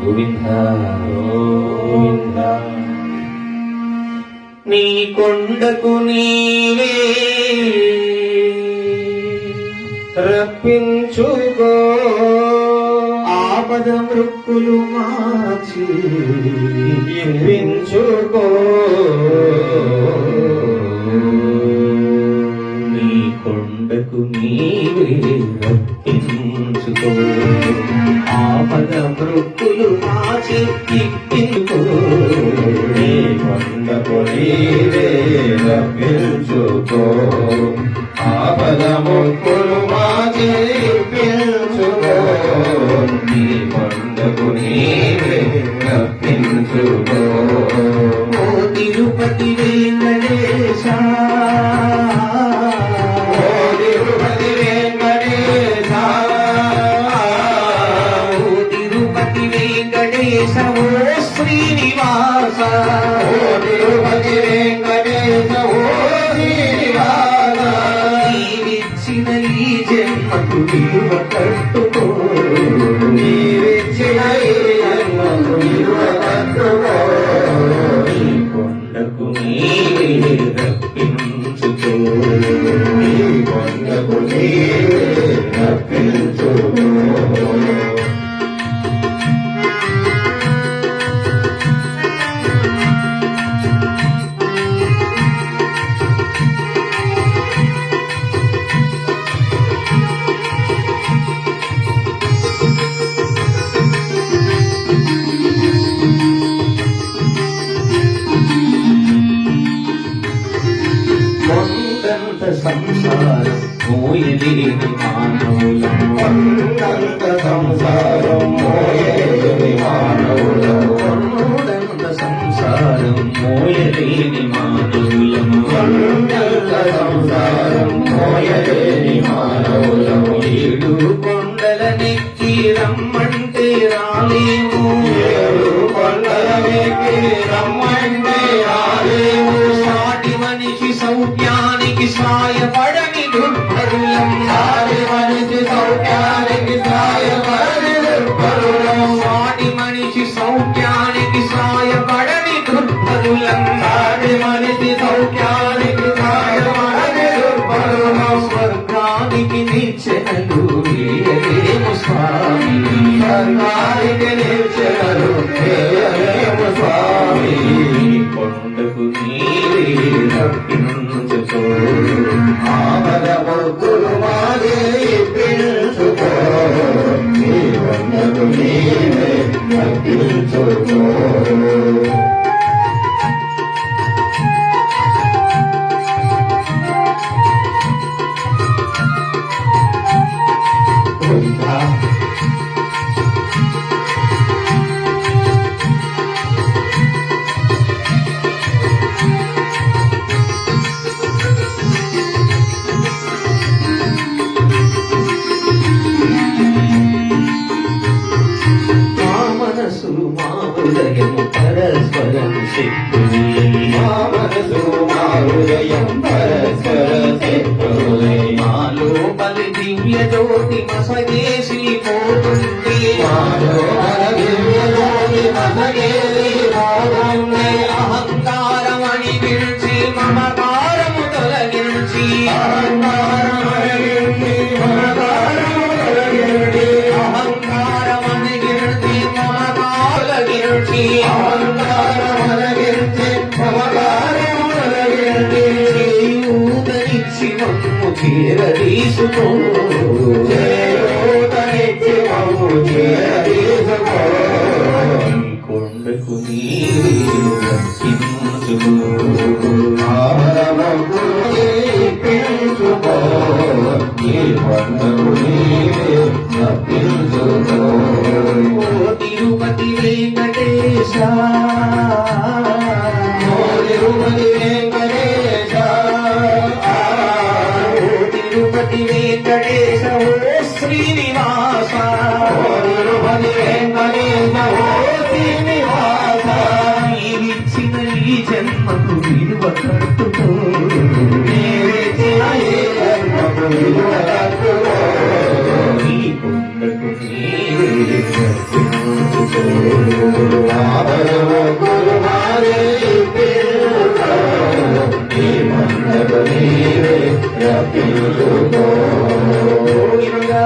గోవింద గోవింద. నీ కొండకు నీవే రప్పించుకో ఆపద మృక్కులు మార్చి ఇప్పించుకో నీ కొండకు నీవే రప్పించుకో ఆపద మృక్కులు మార్చి ఇప్పించుకో నీ జన్మకు విలువ కట్టుకో నీవిచ్చిన విలువ కట్టుకో నీ కొండకు నీవే నీ కొండకు నీవే మోయలేని మానవులం కొండంత సంసారం మోయలేని మానవులం కొండంత సంసారం మోయలేని స్వర్గానికి నిచ్చెనలు వేయలేము స్వామి కొండకు నీవే రప్పించుకో ఆపద మొక్కులు మాదే పిలుచుకో నీ కొండకు నీవే రప్పించుకో మా పరస్పరం శత్రువులై మా మనసు మా హృదయం పరస్పర దివ్య జ్యోతి మసగేసి మమ్ము చేరదీసుకో కొండకు నీరు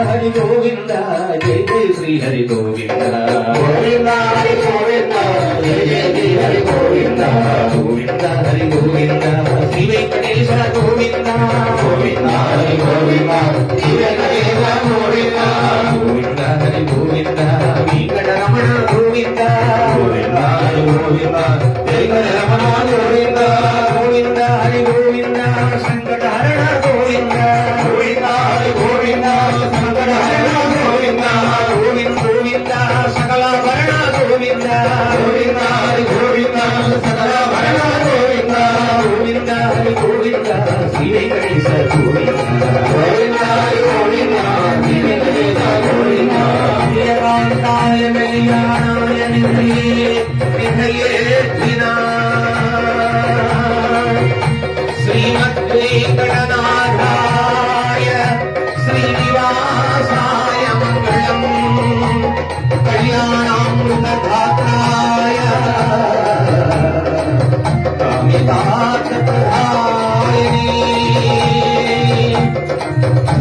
హరి గోవింద జయ జయ శ్రీ హరి గోవింద గోవింద హరి గోవింద జయ జయ శ్రీ హరి గోవింద గోవింద హరి గోవింద శ్రీ వెంకటేశ్వర గోవింద గోవింద హరి గోవింద శ్రీ వెంకటేశ్వర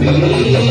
Thank you.